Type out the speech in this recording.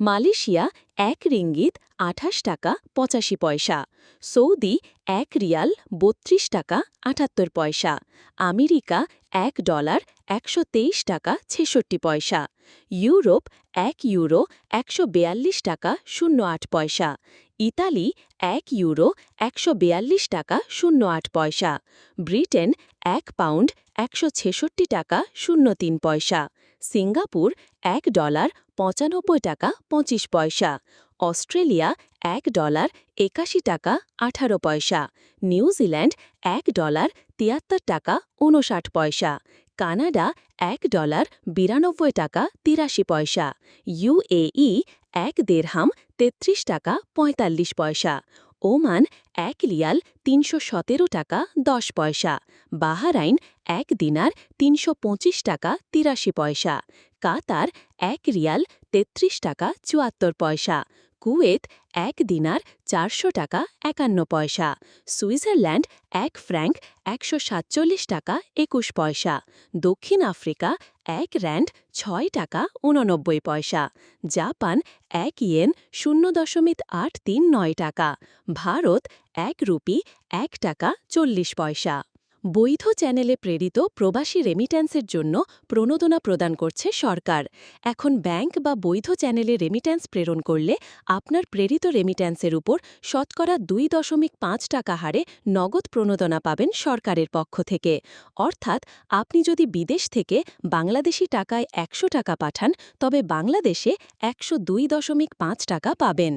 Malaysia এক ringgit আঠাশ টাকা পঁচাশি পয়সা, সৌদি এক রিয়াল বত্রিশ টাকা আটাত্তর পয়সা, আমেরিকা এক ডলার একশো তেইশ টাকা ছেষট্টি পয়সা, ইউরোপ এক ইউরো একশো টাকা শূন্য আট পয়সা, ইতালি এক ইউরো একশো টাকা শূন্য আট পয়সা, ব্রিটেন এক পাউন্ড একশো ছেষট্টি টাকা শূন্য তিন পয়সা, সিঙ্গাপুর এক ডলার পঁচানব্বই টাকা পঁচিশ পয়সা, অস্ট্রেলিয়া এক ডলার একাশি টাকা আঠারো পয়সা, নিউজিল্যান্ড এক ডলার তিয়াত্তর টাকা উনষাট পয়সা কানাডা এক ডলার বিরানব্বই টাকা তিরাশি পয়সা ইউএই এক দেড়হাম তেত্রিশ টাকা পঁয়তাল্লিশ পয়সা, ওমান এক লিয়াল তিনশো সতেরো টাকা দশ পয়সা, বাহারাইন এক দিনার তিনশো পঁচিশ টাকা তিরাশি পয়সা, কাতার এক রিয়াল তেত্রিশ টাকা চুয়াত্তর পয়সা কুয়েত এক দিনার চারশো টাকা একান্ন পয়সা, সুইজারল্যান্ড এক ফ্র্যাঙ্ক একশো সাতচল্লিশ টাকা একুশ পয়সা, দক্ষিণ আফ্রিকা এক র্যান্ড ছয় টাকা উননব্বই পয়সা, জাপান এক ইয়েন শূন্য দশমিক আট তিন নয় টাকা, ভারত এক রুপি এক টাকা চল্লিশ পয়সা। বৈধ চ্যানেলে প্রেরিত প্রবাসী রেমিট্যান্সের জন্য প্রণোদনা প্রদান করছে সরকার। এখন ব্যাংক বা বৈধ চ্যানেলে রেমিট্যান্স প্রেরণ করলে আপনার প্রেরিত রেমিট্যান্সের উপর শতকরা দুই দশমিক পাঁচ টাকা হারে নগদ প্রণোদনা পাবেন সরকারের পক্ষ থেকে। অর্থাৎ আপনি যদি বিদেশ থেকে বাংলাদেশি টাকায় একশো টাকা পাঠান, তবে বাংলাদেশে একশো দুই দশমিক পাঁচ টাকা পাবেন।